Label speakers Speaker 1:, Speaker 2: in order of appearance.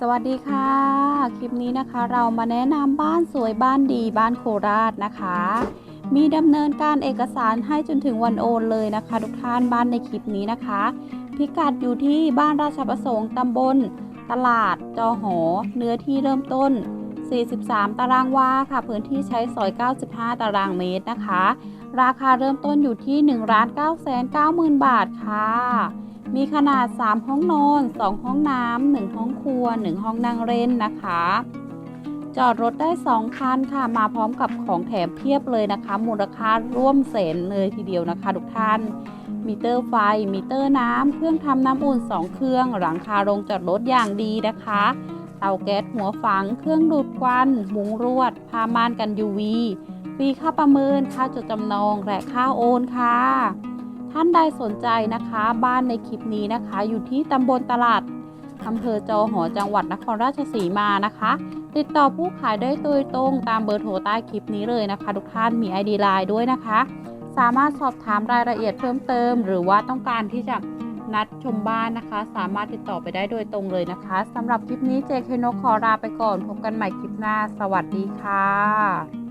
Speaker 1: สวัสดีค่ะ คลิปนี้นะคะเรามาแนะนำบ้านสวยบ้านดีบ้านโคราชนะคะ มีดำเนินการเอกสารให้จนถึงวันโอนเลยนะคะ ทุกท่านบ้านในคลิปนี้นะคะ พิกัดอยู่ที่บ้านราชประสงค์ตำบล ตลาด จอหอ เนื้อที่เริ่มต้น 43 ตารางวาค่ะ พื้นที่ใช้สอย 95 ตารางเมตรนะคะ ราคาเริ่มต้นอยู่ที่1 9 9 0 0 0บาทค่ะ มีขนาด 3 ห้องนอน 2 ห้องน้ำ 1 ห้องครัว 1 ห้องนั่งเล่นนะคะ จอดรถได้ 2 คันค่ะ มาพร้อมกับของแถมเพียบเลยนะคะ มูลค่าร่วมแสนเลยทีเดียวนะคะ ทุกท่าน มิเตอร์ไฟ มิเตอร์น้ำ เครื่องทำน้ำอุ่น 2 เครื่อง หลังคาโรงจอดรถอย่างดีนะคะ เตาแก๊สหัวฝัง เครื่องดูดควัน มุงรวด ผ้าม่านกัน UV ฟรีค่าประเมิน ค่าจดจำนอง และค่าโอนค่ะ ท่านใดสนใจนะคะบ้านในคลิปนี้นะคะ อยู่ที่ตำบลตลาดอำเภอจอหอจังหวัดนครราชสีมานะคะ ติดต่อผู้ขายได้โดยตรงตามเบอร์โทรใต้คลิปนี้เลยนะคะ ทุกท่านมี ID ไลน์ด้วยนะคะ สามารถสอบถามรายละเอียดเพิ่มเติม หรือว่าต้องการที่จะนัดชมบ้านนะคะ สามารถติดต่อไปได้โดยตรงเลยนะคะสำหรับคลิปนี้เจคโนขอลาไปก่อนพบกันใหม่คลิปหน้า สวัสดีค่ะ